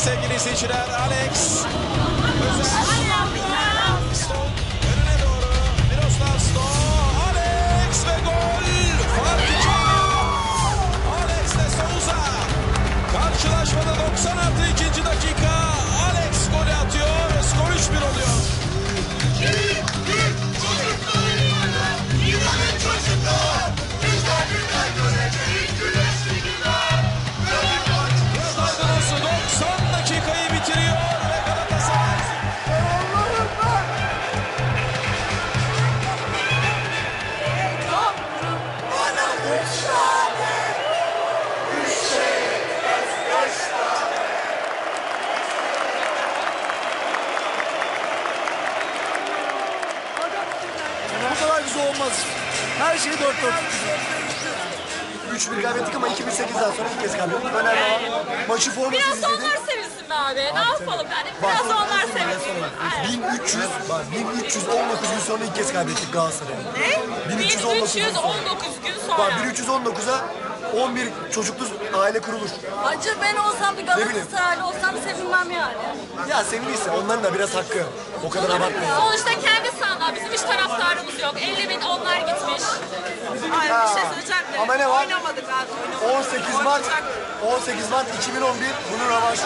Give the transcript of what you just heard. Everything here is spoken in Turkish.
sevgili izleyiciler. Alex olmaz. Her şey dört dört. 3-1 kaybettik ama 2008'den sonra ilk kez kaybettik. Fener Baba maçı formasız Biraz da onlar sevinsin be abi. Ne yapalım yani? Biraz da onlar sevinsin. Aynen. 1300, bak 1319 gün sonra ilk kez kaybettik Galatasaray'ı. Ne? 1319 gün sonra. 1319 gün sonra. Bak 1319'a 11 çocuklu aile kurulur. Acı ben olsam bir bileyim. Galatasaraylı olsam sevinmem yani. Ya sevinirse onların da biraz hakkı. O kadar abartmayın. Sonuçta kendi sahanlar. Bizim hiç taraftarımız Ama ne var? Oynamadık abi. 18 Mart 18 Mart 2011 bunun rövanşı.